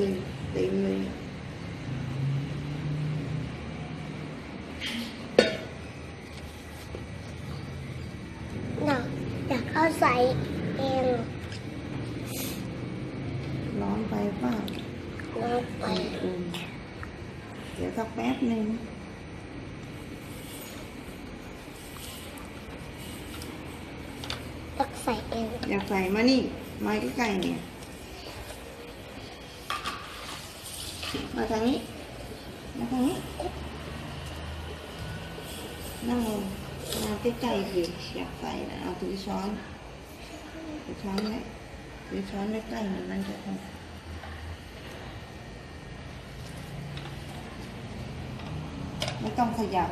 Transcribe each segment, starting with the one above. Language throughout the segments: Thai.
เลยเต็มเอยากกเใส่เองร้อนไปป่าร้อนไปเดี๋ยวสักแป๊บหนึ่งอยากใส่เองอยากใส่มานี่ไมาใกไก่เนี่ย มาทางนี้ มาทางนี้ นั่งลงมาใกล้ๆสิอยากใส่นะเอาถือช้อนถือช้อนไว้ถือช้อนใกล้มันมันจะทำไม่ต้องขยับ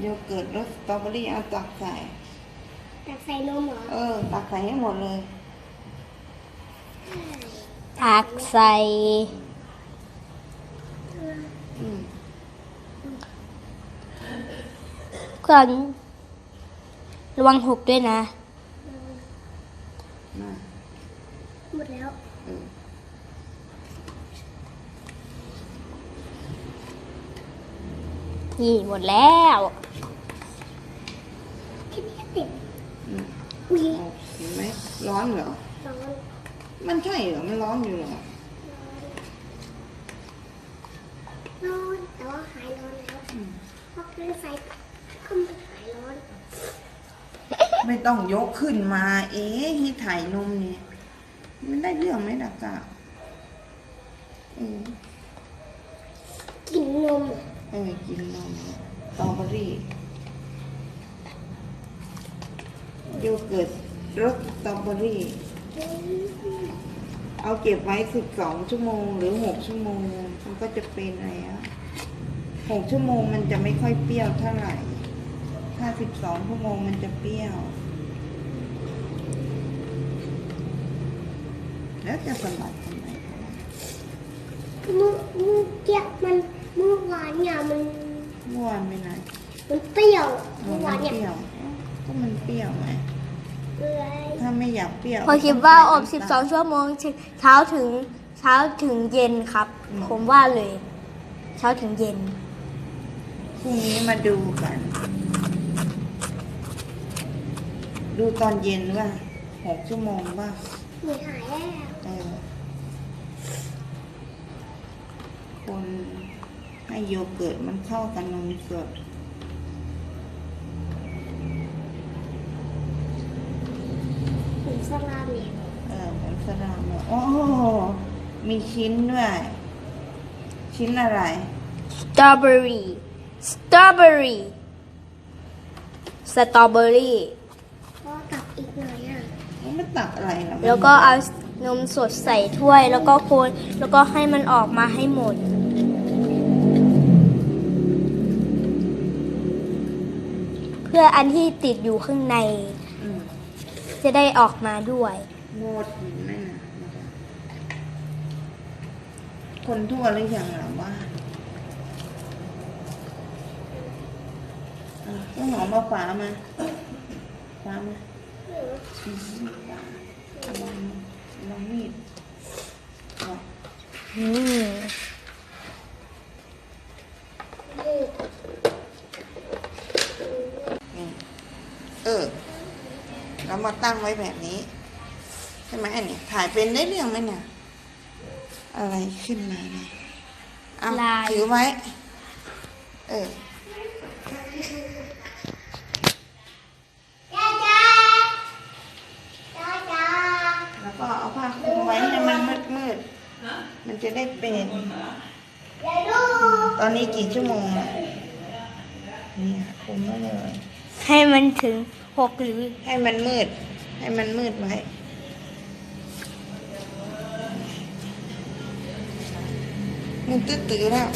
โยเกิร์ตรสสตรอเบอรี่เอาตักใส่ ตักใส่นมเหรอ เออ ตักใส่ให้หมดเลย ตักใส่อืมก่อนระวังหกด้วยนะมาหมดแล้วเออนี่หมดแล้วแค่นี้ก็ติด อืมอุ้ยเอาเห็นไหมร้อนเหรอ ร้อนมันใช่เหรอ มันร้อนอยู่เหรอ ร้อนแต่ว่าหายร้อนแล้วอืมเพราะเครื่องใส่ก็ไม่หายร้อน ไม่ต้องยกขึ้นมา เอ๊ะให้ถ่ายนมเนี่ย มันได้เรื่องไหมดักกะเออกินนม เออกินนมสตรอเบอรี่ โยเกิร์ตรสสตรอเบอรี่ เอาเก็บไว้สิบสองชั่วโมง หรือหกชั่วโมง มันก็จะเป็นแล้วหกชั่วโมงมันจะไม่ค่อยเปรี้ยวเท่าไหร่ ถ้าสิบสองชั่วโมงมันจะเปรี้ยว แล้วจะสลัดทำไมคะมือมือเกี้ยมันมือหวานเนี่ยมันเมื่อวานไปไหนมันเปรี้ยวเอมืออหมัวานนเนี่ยเปรี้ยวเอ้าก็มันเปรี้ยวไงเอ้ย ถ้าไม่อยากเปรี้ยวพอคิดว่าอบก็ใน้ำตล12 ชั่วโมงเช้าถึงเช้าถึงเย็นครับอืมผมว่าเลย เช้าถึงเย็นพรุ่งนี้มาดูกัน ดูตอนเย็นว่าหกชั่วโมงว่าหนูหายแล้วเออคนให้โยเกิร์ตมันเข้ากับนมสด หนู สลามเนี่ยเออเหมือนสลามเลยโอ้โหมีชิ้นด้วย ชิ้นอะไรสตรอเบอรี่สตรอเบอรี่สตรอเบอรี่พอตักอีกหน่อยอะมันไม่ตักอะไรหรอแล้วก็เอานมสดใส่ถ้วยแล้วก็คนแล้วก็ให้มันออกมาให้หมด เพื่ออันที่ติดอยู่ข้างในอืม จะได้ออกมาด้วยหมดนั่นน่ะคนทั่วหรือยังหรือว่าอะก็หอมมาฝามาฝามาอืมฝาระวังระวังมีดระวังอืมนี่เออ เรามาตั้งไว้แบบนี้ ใช่ไหมอันนี้ถ่ายเป็นได้เรื่องไหมเนี่ย อะไรขึ้นมาเนี่ยเอาลาย ถือไว้ เออจ้าจ้าจ้าจ้าแล้วก็เอาผ้าคลุมไว้ให้มันมืดมืดๆมันจะได้เป็นอย่าดูตอนนี้กี่ชั่วโมงอะเนี่ยคลุมไว้เลย ให้มันถึงหกหรือ ให้มันมืด ให้มันมืดไว้ มันตื้อๆแล้ว